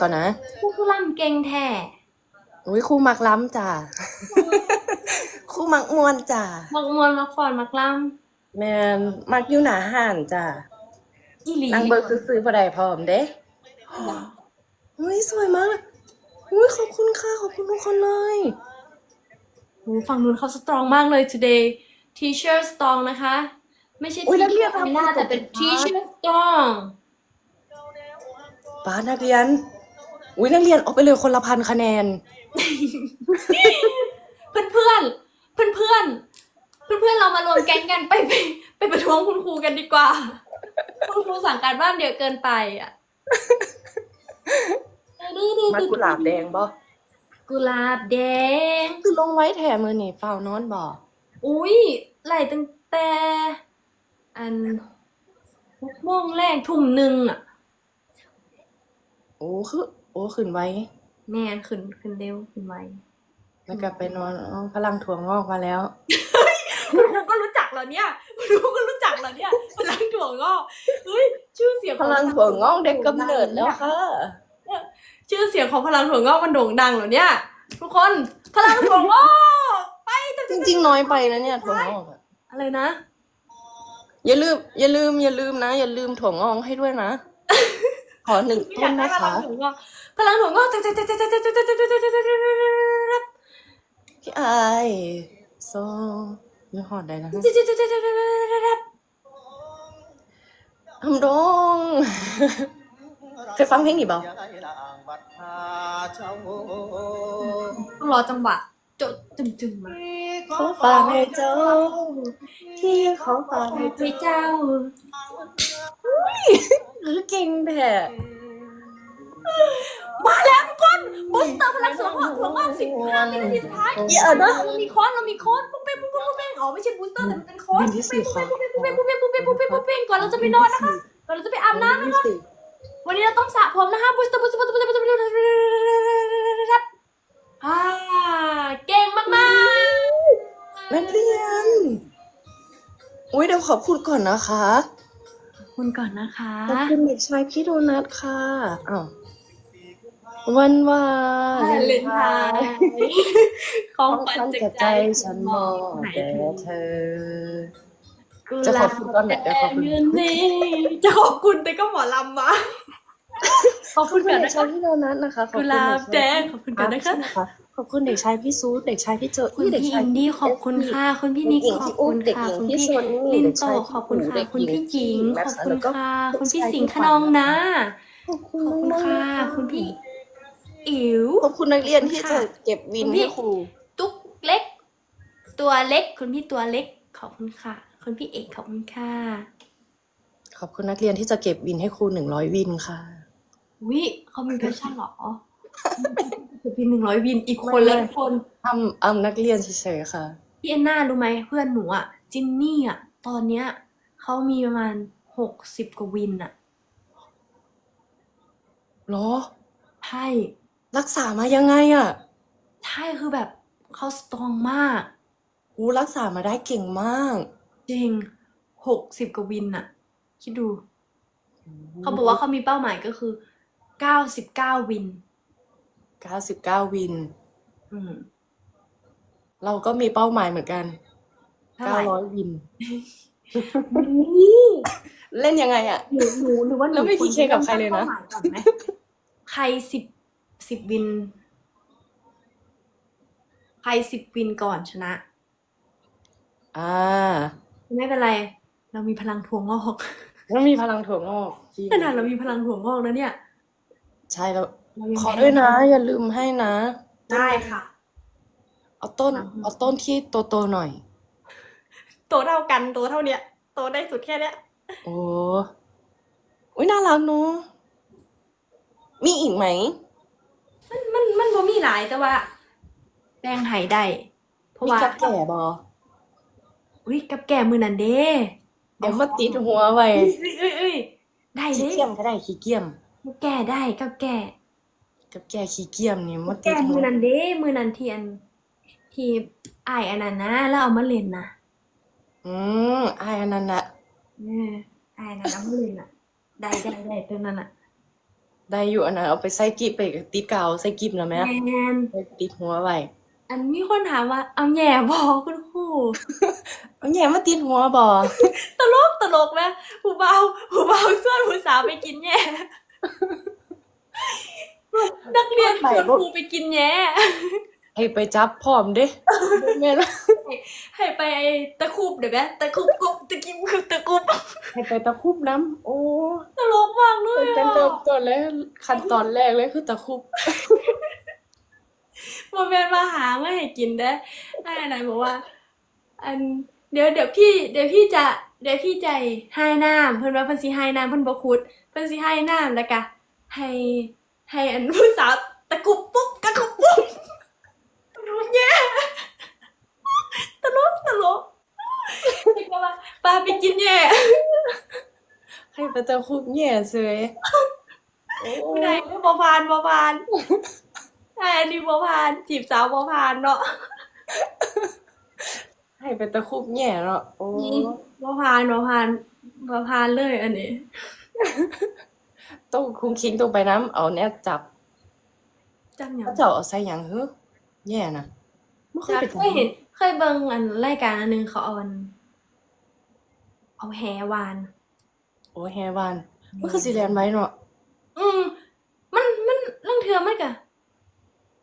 ก่อนนะผู้คือล่ำเก่งแท้อุ้ยครูมักล้ำจ้ะครูมักมวนจ้ะมักมวนมักฟอนมักล่แมนมักอยู่หนาห่านจ้ะำอีหลีนางเบิกซื้อๆพอได้พร้อมเด้อุ้ยสวยมากเลยอุ้ยขอบคุณค่ะขอบคุณทุกคนเลยโหฝั่งนู้นเขาสตรองมากเลย today teacher strong นะคะ ไม่ใช่อุ๊ยแล้วเรียก teacher เรา Amina แต่เป็น teacher strong ป้านักเรียน อุ้ยนักเรียนออกไปเลยคนละพันคะแนน เพื่อนเพื่อนเพื่อนเพื่อนเพื่อนเพื่อนๆเรามารวมแก๊งกันไปไปไปประท้วงคุณครูกันดีกว่า คุณครูสั่งการบ้านเยอะเกินไปอะมัดกุหลาบแดงบ่กุหลาบแดง คือลงไว้แถมมือนี่เฝ้านอนบ่อุ้ยไหลตั้งแต่อันหกโมงแรกทุ่มหนึ่งอะ โอ้คือโอ้ขึ้นไว้ แม่นขึ้นขึ้นเร็วขึ้นไวแล้วกลับไปนอนอ๋อพลังถั่วงอกมาแล้ว คุณครูก็รู้จักเหรอเนี่ยคุณครูก็รู้จักเหรอเนี่ยพลังถั่วงอกเฮ้ยชื่อเสียงพลังถั่วงอกเด็กกำเนิดแล้วค่ะ ชื่อเสียงของพลังถั่วงอกมันโด่งดังเหรอเนี่ยทุกคนพลังถั่วงอกไปแต่จริงๆน้อยไปนะเนี่ยถั่วงอกอะอะไรนะ อย่าลืม อย่าลืม อย่าลืมนะ อย่าลืมถั่วงอกให้ด้วยนะ ขอหนึ่งไม่อต้ยานกได้นะพลัคะงถั่วงอกพลังถั่วงอกพี่อายโซมีหอดได้นะทำดงเคยฟังเพลงนี้เปล่าต้องรอจังหวะจดจึงๆมาขอฝากให้เจ้า ที่ขอฝากให้พระเจ้า คือเก่งแท้มาแล้วทุกคนบูสเตอร์พลังสวงของถั่วงอกสิบห้าวินาทีสุดท้ายอย่านะเรามีค้อนเรามีค้อนปุ๊บเป้งปุ๊บเป้งปุ๊บเป้งอ๋อไม่ใช่บูสเตอร์แต่มันเป็นค้อนวินที่สี่ค่ะปุ๊บเป้งปุ๊บเป้งปุ๊บเป้งปุ๊บเป้งปุ๊บเป้งปุ๊บเป้งก่อนเราจะไปนอนนะคะก่อนเราจะไปอาบน้ำนะคะวันนี้เราต้องสระผมนะคะบูสเตอร์บูสเตอร์บูสเตอร์บูสเตอร์บูสเตอร์บูสเตอร์อ่าเก่งมากนักเรียนอุ้ยเดี๋ยวขอบคุณก่อนนะคะๆ คุณก่อนนะคะขอบคุณเด็กชายพี่โดนัทค่ะอ้าววันวาเลนไทน์ของของขวัญฉันจากจากใจใจฉันมองแต่เธอ จะขอบคุณตอนไหนจะขอบคุณเงินนี่จะขอบคุณแต่ก็หมอลำมา ขอบขคุอบณคุณก่อนเด็กนะชาคะยพี่โดนัทนะคะขอบกุคุณหลาบเด็กชายแดงขอบคุณกันนะคะใช่ขอบคุณเด็กชายพี่ซูเด็กชายพี่โจคุณเด็กพี่ชาอิย นดี้ขอบคุณค่ะคุณพี่นิกเด็กขหญิองบพี่อุ้คุมณเด็กค่ะหญิงคุณพี่พี่โซนี่ลินเด็กโตชายขอบคุณค่ะเด็กคุณหญิงพี่จิงแม็ขกอบซ์คุณแล้วก็ค่ะเด็กคุณพี่ชายสิงห์พี่ขนองนะ ขอบคุณขอบคุณมากค่ะๆคุณพี่ อิ๋ว ขอบคุณนักเรียนที่ขอบคุณจะค่ะเก็บวินคุณพี่ให้ครู ตุ๊กเล็ก ตัวเล็ก คุณพี่ตัวเล็ก ขอบคุณค่ะ คุณพี่เอกขอบคุณค่ะ ขอบคุณนักเรียนที่จะเก็บวินให้ครูหนึ่งร้อยวินค่ะ วิเขามีแพชชั่นเหรอจะเป็นหนึ่งร้อยวินอีกคนละทุกคนทำอำนักเรียนเฉยๆค่ะ พี่เอ็นน่ารู้ไหมเพื่อนหนูอะ จินนี่อะ ตอนเนี้ยเขามีประมาณหกสิบกว่าวินอะเหรอใช่รักษามายังไงอะใช่คือแบบเขาสตรองมากโอ้รักษามาได้เก่งมาก จริงหกสิบกว่าวินอะ คิดดู เขาบอกว่าเขามีเป้าหมายก็คือ เก้าสิบเก้าวิน เก้าสิบเก้าวิน อืม เราก็มีเป้าหมายเหมือนกันเท่าเก้าไหร่ ร้อยวิน นี่เล่นยังไงอะหนูหนูหนูว่าหนูแล้วไม่วร PK กับใครเลยนะ ตั้งป้าหมายก่อนไหมใครสิบสิบวิน ใครสิบวินก่อนชนะ อ่าไม่เป็นไร เรามีพลังถั่วงอกแล้วมีพลังถั่วงอกจริงขนาดเรามีพลังถั่วงอกนะเนี่ย ใช่แล้วเรายังขอด้วยนะ อย่าลืมให้นะ ได้ค่ะ เอาต้นอะเอาต้นที่โตๆหน่อยตัวเท่ากันตัวเท่าเนี้ยตัวได้สุดแค่เนี้ย โอ้อุ้ยน่ารักเนอะมีอีกไหม มันมันมันบ่มีหลายแต่ว่าแบ่งไห้ได้ เพราะมีว่ากับแก่บออุ้ยกับแก่มือนันเด้เดี๋ยวมาติดหัวไว้เอ้ยเอ้ยเอ้ยได้ขี้เด้เกียมก็ได้ขี้เกียมกับ แก่ได้กับแก่กับแก่ขี้เกียมนี่มาติแก่ดหัมืวอนันเด้มือนันเทียนที่อายอันนั้นนะแล้วเอามาเล่นนะอืมอายอันนั้นแหละเอออายอันนั้นเอามาเล่นน่ะ ได้ได้ได้ตัวนั้นอะ ได้อยู่อันนั้นเอาไปใส่กิบไปกับติดกาวใส่กิบแล้วไหมแมนไปติดหัวไว้อันมีคนถามว่าเอาแหย่บอคุณครูเอาแหย่มาติดหัวบ่ตลกตลกไหมผู้เบาผู้เบาส่วนผู้สาวไปกินแหย่ นักเรียนชวนครูไปกินแหย่ให้ไปจับพร้อมเด้แม่นให้ไปไอ้ตะคุบเดี๋ยวไหมตะคุบกุบตะกิมคือตะคุบให้ไปตะคุบน้ำโอ้ตลกมากเลยเป็นอะเริ่มต้นแรกขั้นตอนแรกเลยคือตะคุบโมเมนมาหาไม่ให้กินได้ได้ไหนบอกว่า อันเดี๋ยวเดี๋ยวพี่ เดี๋ยวพี่จะเดี๋ยวพี่ใจให้น้ำเพิ่นว่าเพิ่นสิให้น้ำเพิ่นบ่คุด เพิ่นสิให้น้ำแล้วก็ให้ให้อันผู้สาวตะกุบปุ๊บกะกุบปุ๊บรู้แย่ตลกตลกเด็กก็ว่าปาไปกินแย่ให้ไปตะคุบแหย่เสยโอ้ผู้ใดไม่บ่ผ่านบ่ผ่านใช่อันนี้บ่ผ่านจีบสาวบ่ผ่านเนาะให้ไปตะคุบแหย่เนาะโอ้บ่ผ่านบ่ผ่านบ่ผ่านเลยอันนี้ ต้องคุ้งคิงต้องไปน้ำเอาแนวจับจังหยังเขาเจะเอาใส่หยังเฮ้อแย่นะไม่เคยจะไปเคยเห็น เคยเบิ่งอันรายการอันหนึงเขาเอาอันเอาแฮวาน โอ้แฮวานมันคือสิแลนไว้เนาะอืมมันมันเรื่องเทือมันกะ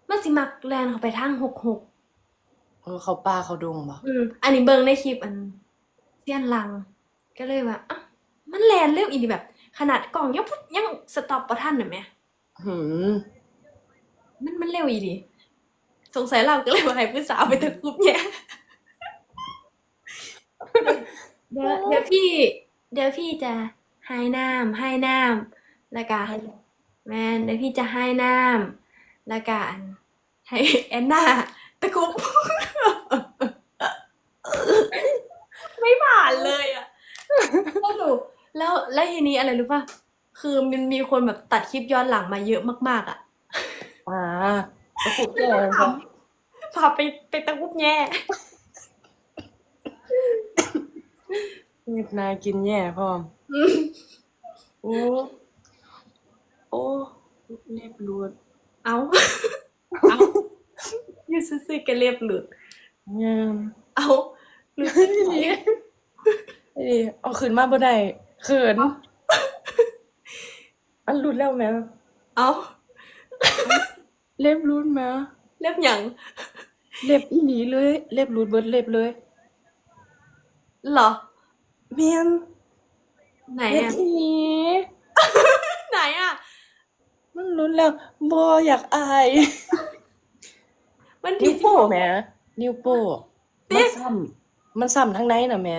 มันสิมักแลนเข้าไปทางหกหกเออเขาป่าเขาดงบ่อืม อันนี้เบิ่งในคลิปอันเสี้ยนลัง ก็เลยว่าอะมันแลนเร็วอีนี่แบบ ขนาดกล่องยังพุยังสต็อปบ่ทันน่ะแหม่หืมมันมันเร็วอีดิสงสัยเราก็เลยว่าให้ผู้สาวไปตะคุบเนี่ยเดี๋ยวเดี๋ยวพี่ เดี๋ยวพี่จะให้น้ำให้น้ำแล้วก็แมนเดี๋ยวพี่จะให้น้ำแล้วก็อันให้แอนนาตะคุบไม่ผ่านเลยอะแล้วหนู แล้วแล้วทีนี้อะไรรู้ป่ะคือมันมีคนแบบตัดคลิปย้อนหลังมาเยอะมาก ๆ อะอ่าตะคุบแย่พาพาไปไปตะคุบแย่เงียบนากินแย่พร้อมโอ้โอ้เล็บรูดเอาเอาอยู่ซื่อๆกันเรียบหลุดงามเอาหลุดดีดีเอาขึ้นมาบ่ได้ เขิน อันรูดแล้วแม่เอาเล็บรูดแม่เรียบหยังเล็บอีหลีเลย เล็บรูดเบิดเล็บเลยเหรอแม่นไหนเล็บอะอีหลีไหนอะ มันรุนแล้วบ่อยากอายมันนิ้ที่วโป้แหม่นิ้วโป้ติ๊มันกซ้ำมันซ้ำทั้งในน่ะแหม่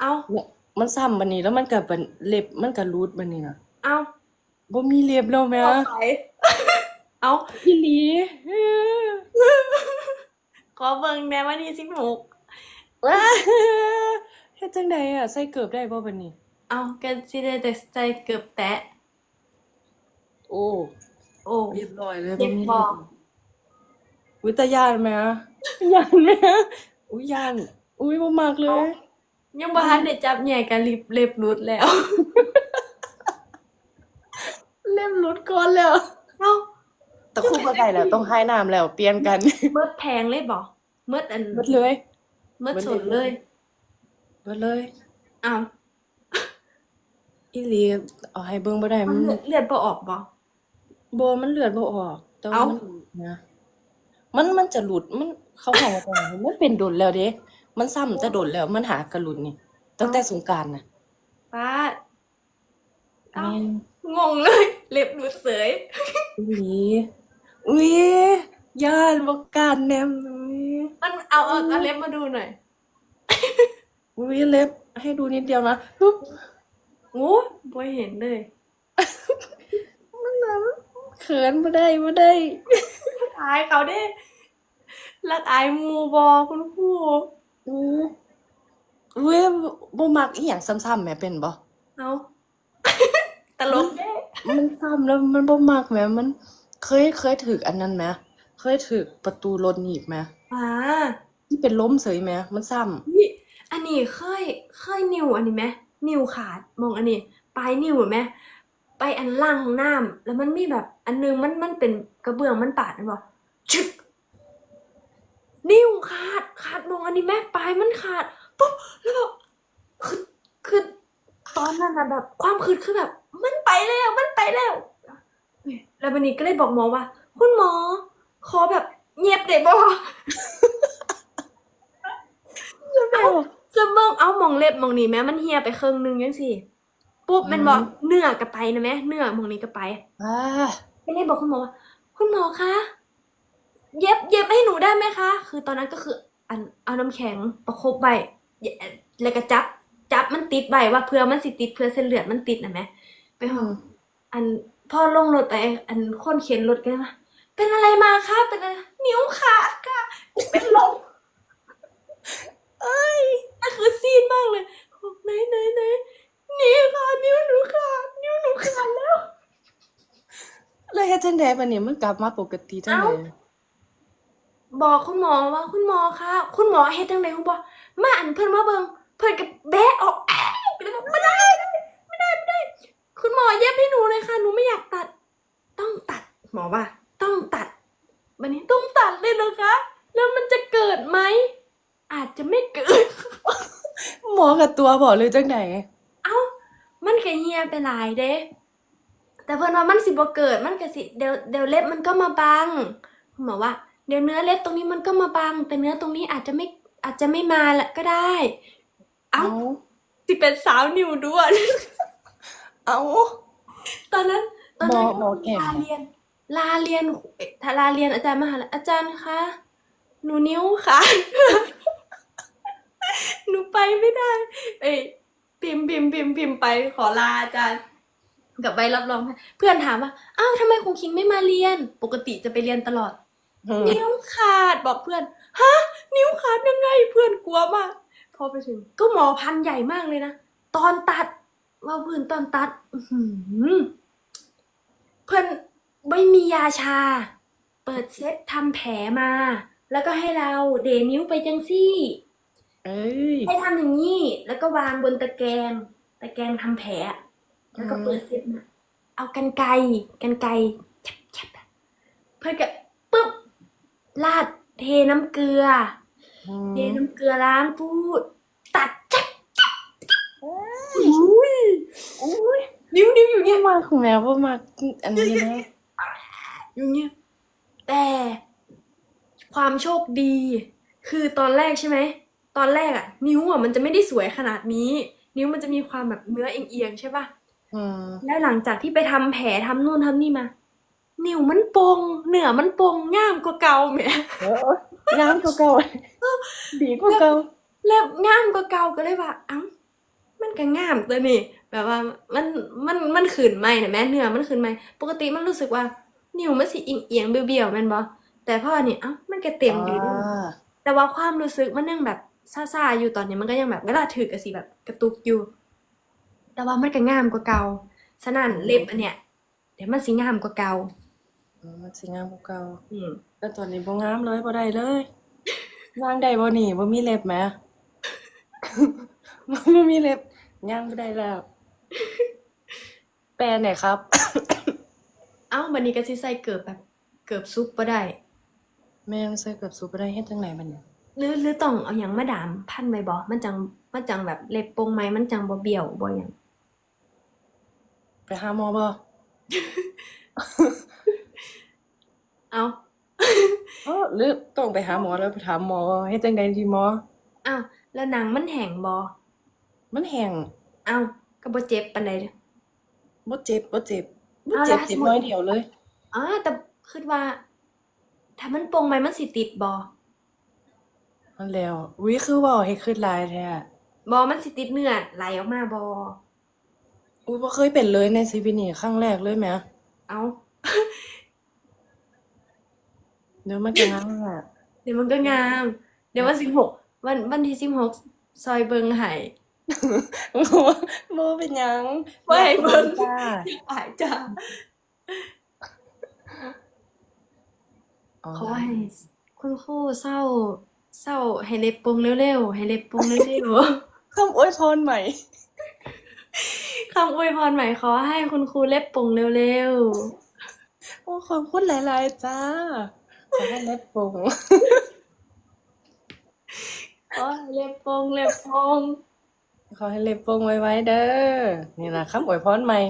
เอา เนี่ย มันซ้ำบัดนี้แล้วมันก็เป็นเล็บมันก็รูดบัดนี้น่ะเอาบ่มีเล็บแล้วแหม่เอาไปเอาอีหลีขอเบิ่งแนววันที่สิบหกว้าเฮ็ดจังไดอะใส่เกือบได้บ่บัดนี้ เอากันสิได้แต่ใจเกือบแตะ โอ้ โอ้เรียบร้อยเลยเจ็บมีบ่เล็บอุ้ยตายานแหม่ยานแหม่อุ้ยยาน อุ้ยบ่มักเลย ยังบ่ทันได้จับแหย่กันลิบเล็บหลุดแล้ว เล็บหลุดก่อนแล้วเอาตะคุบบ่ได้แล้ว ต้องให้น้ำแล้วเปลี่ยนกันเมิดแพงเลยบ่เมิดอันเบิดเลยเมิดสนเลยเบิดเลยเอาอีหลีเอาให้เบิ่งบ่ได้มัมันนเลือดเลือดบ่ออกบ่ บ่มันเลือดบ่ออกแต่ว่าเอ้ามันหลุดนะมันมันจะหลุดมันเขาบอกว่าจังไงมันเป็นดนแล้วเด้ มันซ้ำแต่ดนแล้วมันหากระหลุดนี่ตั้งแต่สงกรานต์น่ะป้าเอ้าแม่นงงเลย เล็บหลุดเสย อีหลีอุ้ยย่านบ่กล้ารแนมอุ้ยมันเอาเอาเอาเล็บมาดูหน่อยอุ้ยเล็บให้ดูนิดเดียวนะปุ๊บโอ้บ่เห็นเลยเขินบ่ได้บ่ได้ อายเขาเด้รักอายหมูบอคุณครู อู้อุ้ยบ่มักอีหยังซ้ำๆแหมเป็นบ่เอาตลกเด้มันซ้ำแล้วมันบ่มักแหมมัน เคยเคยถึกอันนั้นไหมเคยถึกประตูรถหนีบไหมอ่าที่เป็นล้มเสยไหมมันซ้ำนี่อันนี้เคยเคยนิ้วอันนี้ไหมนิ้วขาดมองอันนี้ปลายนิ้วเห็นไหมไปอันล่างของน้ำแล้วมันมีแบบ อันนึงมันมันเป็นกระเบื้องมันปาดมันบอกชึก นิ้วขาดขาดมองอันนี้แม่ปลายมันขาดปุ๊บแล้วแบบคือคือตอนนั้นนะแบบ ความคืดคือแบบ มันไปแล้วมันไปแล้ว แล้ววันนี้ก็เลยบอกหมอว่า คุณหมอ ขอแบบเงียบได้บ่เอาจะเบิ่งเอาหมองเล็บหมองนี้แม้มันเหี่ยไปครึ่งหนึงยังสิปุ๊บแมันบอกเนื้อก็ไปนะแม่เนื้อหมองนี้ก็ไปอ่าก็เลยบอกคุณหมอว่าคุณหมอคะ เย็บเย็บให้หนูได้ไหมคะ คือตอนนั้นก็คืออันเอาน้ำแข็งประคบไว้เย็บแล้วก็จับ จับมันติดไว้ว่าเพื่อมันสิติดเพื่อเส้นเลือดมันติดนะแม่ไปห้องอันพ่อลงรถไป อันคนเข็นรถกันมาเป็นอะไรมาคะเป็นอะไรนิ้วขาดค่ะเป็นลมเอ้ยนั่นคือซีดมากเลยบอกไหนไหนไหนนี่ค่ะนิ้วหนูขาดนิ้วหนูขาดแล้วแล้วเฮ็ดจังไดบัดนี้มันกลับมาปกติจังไดเอ้า บอกคุณหมอว่าคุณหมอคะคุณหมอเฮ็ดจังไดคุณบอกมาอันเพิ่นมาเบิ่งเพิ่นก็แบะออกแอะก็เลยบอกไม่ได้ไม่ได้ไม่ได้ คุณหมอเย็บให้หนูเลยค่ะหนูไม่อยากตัด ต้องตัดหมอว่าต้องตัดวันนี้ต้องตัดเลยเหรอคะแล้วมันจะเกิดไหมอาจจะไม่เกิด หมอกับตัวบอกเลยจังไดเอ้า มันก็เฮียไปหลายเด้แต่เพิ่นว่ามันสิบ่เกิดมันก็สิเดี๋ยวเดี๋ยวเล็บมันก็มาบังคุณหมอว่า เดี๋ยวเนื้อเล็บตรงนี้มันก็มาบัง แต่เนื้อตรงนี้อาจจะไม่อาจจะไม่มาละก็ได้ เอ้าสิเป็นสาวนิวด้วนเอ้าตอนนั้นตอนนั้นหมอหมอแก่งลาเรียน ลาเรียนเอ่อถ้าลาเรียนอาจารย์มหาลัยอาจารย์คะหนูนิ้วค่ะ หนูไปไม่ได้ เอ้ยพิมพ์พิมพ์พิมพ์พิมพ์ไปขอลาอาจารย์กับใบรับรอง เพื่อนถามว่าอ้าวทำไมครูคิงไม่มาเรียน ปกติจะไปเรียนตลอดอืม นิ้วขาดบอกเพื่อนฮะนิ้วขาดยังไงเพื่อนกลัวมากพอไปถึง ก็หมอพันใหญ่มากเลยนะตอนตัดว่าเพื่อนตอนตัดอื้อหือเพื่อนไม่มียาชา เปิดเซตทำแผลมา แล้วก็ให้เราเดนิ้วไปจังซี่เอ้ยให้ทำอย่างนี้แล้วก็วางบนตะแกรงตะแกรงทำแผล แล้วก็เปิดเซตมาเอากันไกรกันไกรแฉบแฉบอะเพื่อนก็ปึ๊บ ลาดเทน้ำเกลืออืเทมน้ำเกลือล้างพูด ตัดจับจับอุ้ยอุ้ยนิ้วนิ้วอยู่เนี่ย มาของแมวบ่มาอันนี้เลยอยู่เนี่ย แต่ความโชคดี คือตอนแรกใช่ไหม ตอนแรกอะนิ้วอะมันจะไม่ได้สวยขนาดนี้ นิ้วมันจะมีความแบบเนื้อเอียงๆใช่ปะอืมแล้วหลังจากที่ไปทำแผลทำนู่นทำนี่มา นิ้วมันปงเหนือมันปงง่ามกว่าเก่าแหมเอองามกว่าเก่าดีกว่าเก่าแล้วง่ามกว่าเก่าก็เลยว่าเอ้ามันก็ง่ามตัวนี่แบบว่ามันมันมันขืนไหมนะแม่เนื้อมันขืนไหมปกติมันรู้สึกว่า นิ้วมันสิเอียงเอียงๆเบี้ยวๆแม่นบ่แต่พอนี่เอ้ามันก็เต็มอยู่นี่อ่าแต่ว่าความรู้สึกมันยังแบบซ่าๆอยู่ตอนนี้มันก็ยังแบบเวลาถือก็สิแบบกระตุกอยู่ แต่ว่ามันก็งามกว่าเก่าฉะนั้นเล็บอันเนี้ยเดี๋ยวมันสิงามกว่าเก่าอื มมันสิงามกว่าเก่าอืมแต่ตอนนี้บ่งามเลยบ่ได้เลยวางได้บ่นี่บ่มีเล็บแหม บ่มีเล็บย่างบ่ได้แล้วแปลหน่อยครับ เอ้าบันนี้ก็สิใส่เกิบแบบเกิบซุปบ่ได้แม่มันใส่เกือบสุบ่ได้เฮ็ดจังไหนบัดนี้หรือหรือต้องเอาหยังมาดามพันไว้บ่มันจังมันจังแบบเล็บโปงไหมมันจังบ่เบี้ยวบ่หยังไปหาหมอบ่เอ้าเออหรือต้องไปหาหมอแล้วไปถามหมอว่าเฮ็ดจังไดดีหมอเอ้าแล้วหนังมันแห้งบ่มันแห้งเอ้าก็บ่เจ็บปานใดเด้อ บ่เจ็บบ่เจ็บบ่เอาเจ็บล่ะเจ็บสมมุติ น้อยเดียวเลย อ๋อแต่คิดว่า ถ้ามันโปงไหมมันสิติดบ่มันแล้วอุ้ยคือเว้าให้คิดหลายแท้อะบ่มันสิติดเนื้อไหลออกมาบ่อุ้ยบ่เคยเป็นเลยในชีวิตนี้ครั้งแรกเลยแหม เอ้า เดี๋ยวมันจะงามอะเดี๋ยวมันก็งาม เดี๋ยววัน16วันวันที่16ซอยเบิงให้บ่บ่เป็นหยังบ่ให้เบิ่งจ้าอายจ้าอ๋อขอให้คุณครูเศร้า เศร้าให้เล็บปงเร็วๆให้เล็บปงเร็วคำอวยพรใหม่ๆคำอวยพรใหม่ขอให้คุณครูเล็บปงเร็วโอ้ขอบคุณหลาย ๆ จ้า ขอให้เล็บปงๆขอให้เล็บปงเล็บปงขอให้เล็บปงไว้ๆเด้อ นี่นะคำอวยพรใหม่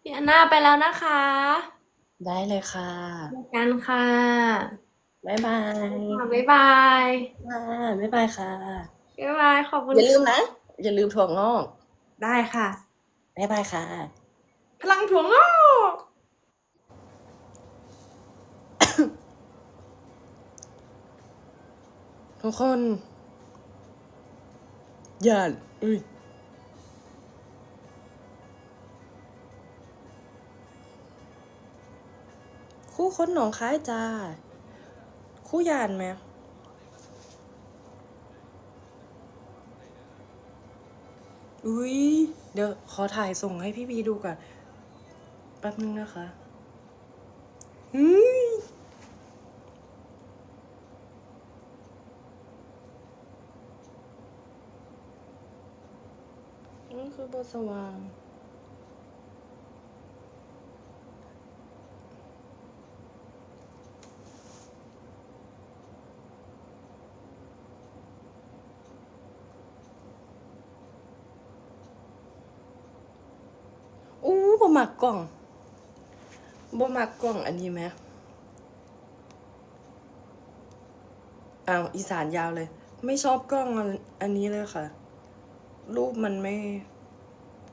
พี่อันนาไปแล้วนะคะ ได้เลยค่ะเจอกันค่ะบ๊ายบายค่ะบ๊ายบายค่ะบ๊ายบายค่ะบ๊ายบายขอบคุณอย่าลืมนะ อย่าลืมถั่วงอก ได้ค่ะบ๊ายบายค่ะ พลังถั่วงอก ทุกคน อย่าอุ้ยคู่คนหนองคายจ้า คู่ยานไหมอุ้ยเดี๋ยวขอถ่ายส่งให้พี่บีดูก่อน แป๊บนึงนะคะเฮ้ย นี่คือบสว่าง อู้บ่มักกล่องบ่มักกล่องอันนี้ไหมอ้าวอีสานยาวเลย ไม่ชอบกล้องอันนี้เลยค่ะ รูปมันไม่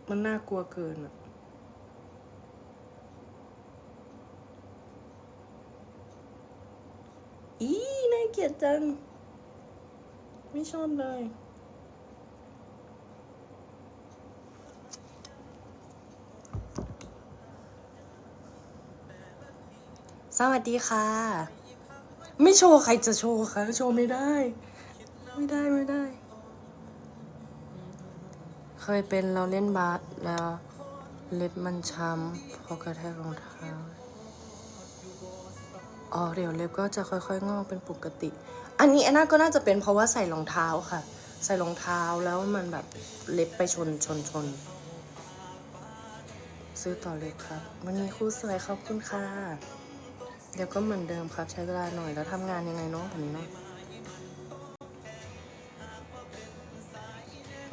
มันน่ากลัวเกินอะอีน่าเกลียดจัง ไม่ชอบเลยสวัสดีค่ะ ไม่โชว์ใครจะโชว์คะโชว์ไม่ได้ ไม่ได้ไม่ได้ เคยเป็นเราเล่นบาสแล้วเล็บมันช้ำเพอกระแทกรองเท้าอ๋อเดี๋ยวเล็บก็จะค่อยๆงอกเป็นปกติ อันนี้อันน่าก็น่าจะเป็นเพราะว่าใส่รองเท้าค่ะ ใส่รองเท้าแล้วมันแบบเล็บไปชนชนชน ซื้อต่อเลยครับ วันนี้คู่สวยขอบคุณค่ะเดี๋ยวก็เหมือนเดิมครับใช้เวลาหน่อยแล้วทำงานยังไงเน้องแบบนี้เนาะ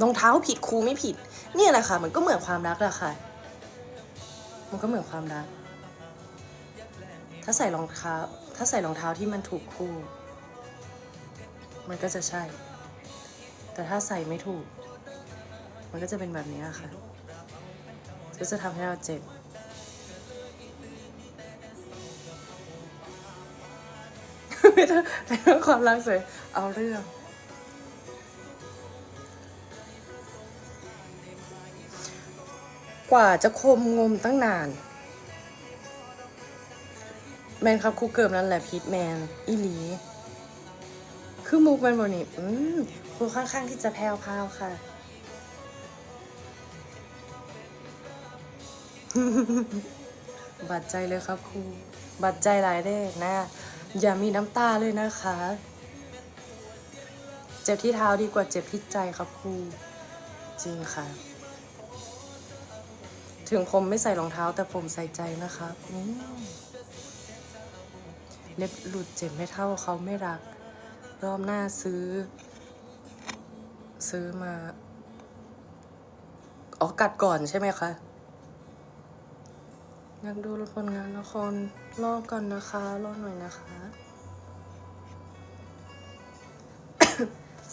รองเท้าผิดครูไม่ผิด เนี่ยแหละค่ะ มันก็เหมือนความรักแหละค่ะ มันก็เหมือนความรัก ถ้าใส่รองเท้า ถ้าใส่รองเท้าที่มันถูกคู่ มันก็จะใช่ แต่ถ้าใส่ไม่ถูก มันก็จะเป็นแบบนี้ค่ะก็จะทำให้เราเจ็บไม่ต้องไม่องความรักเลยเอาเรื่อง กว่าจะคมงมตั้งนาน แมนครับครูเกิมนั่นแหละพีทแมนอีหลี คือมุกแมนบนี่อืมครูค่อนข้างที่จะแพรวพาวค่ะบัดใจเลยครับครูบัดใจหลายเด้นะ อย่ามีน้ำตาเลยนะคะ เจ็บที่เท้าดีกว่าเจ็บที่ใจครับครูจริงค่ะ ถึงผมไม่ใส่รองเท้าแต่ผมใส่ใจนะครับเล็บหลุดเจ็บไม่เท่าเขาไม่รัก รอบหน้าซื้อ ซื้อมาอ๋อกัดก่อนใช่ไหมคะอยากดูผลงานละครรอก่อนนะคะรอหน่อยนะคะ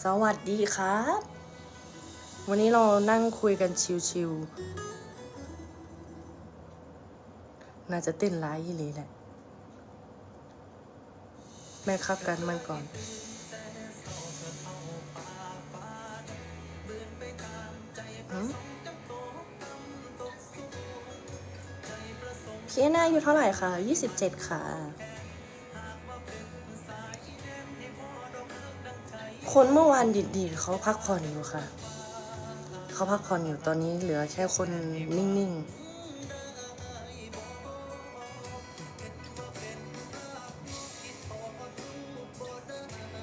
สวัสดีครับ วันนี้เรานั่งคุยกันชิวๆ น่าจะเต้นร้ายยี่หลีแหละ แม่ครับกันมันก่อน พี่แอนนาอายู่เท่าไหร่คะ27 ค่ะ คนเมื่อวานดีดๆเขาพักผ่อนอยู่ค่ะ เขาพักผ่อนอยู่ตอนนี้เหลือแค่คนนิ่ง ๆ